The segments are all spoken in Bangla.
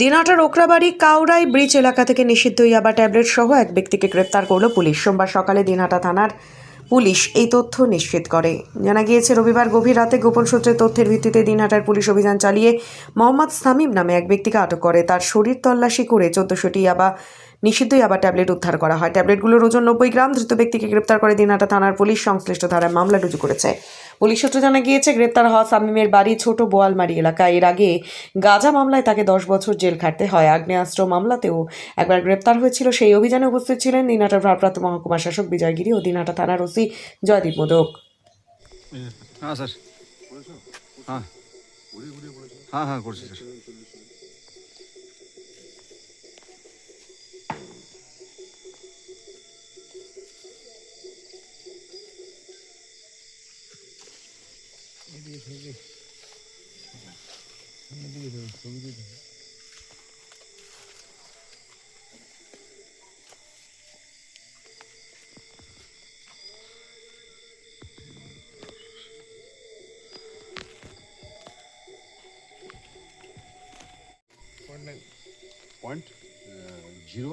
দিনাটার ওকরাবাড়ি কাউরাই ব্রিজ এলাকা থেকে নিষিদ্ধ ইয়াবা ট্যাবলেট সহ এক ব্যক্তিকে গ্রেপ্তার করল পুলিশ। সোমবার সকালে দিনহাটা থানার পুলিশ এই তথ্য নিশ্চিত করে। জানা গিয়েছে, রবিবার গভীর রাতে গোপন সূত্রের তথ্যের ভিত্তিতে দিনহাটার পুলিশ অভিযান চালিয়ে মোহাম্মদ সামিম নামে এক ব্যক্তিকে আটক করে। তার শরীর তল্লাশি করে চোদ্দশোটি ইয়াবা, নিষিদ্ধ ইয়াবা ট্যাবলেট উদ্ধার করা হয়। ট্যাবলেটগুলোর ওজন নব্বই গ্রাম। ধৃত ব্যক্তিকে গ্রেপ্তার করে দিনহাটা থানার পুলিশ সংশ্লিষ্ট ধারায় মামলা রুজু করেছে। পুলিশ সূত্রে জানা গিয়েছে, গ্রেপ্তার হওয়া সামিমের বাড়ি ছোট বোয়ালমারি এলাকা এর আগে গাজা মামলায় তাকে দশ বছর জেল খাটতে হয়। আগ্নেয়াস্ত্র মামলাতেও একবার গ্রেপ্তার হয়েছিল সেই অভিযানে উপস্থিত ছিলেন দিনহাটার ভারপ্রাপ্ত মহকুমা শাসক বিজয়গিরি ও দিনহাটা থানার ওসি জয়দীপ মোদক। হ্যাঁ স্যার। হ্যাঁ। হ্যাঁ হ্যাঁ করছি, sir. Point zero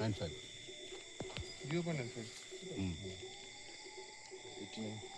nine five zero point nine five minus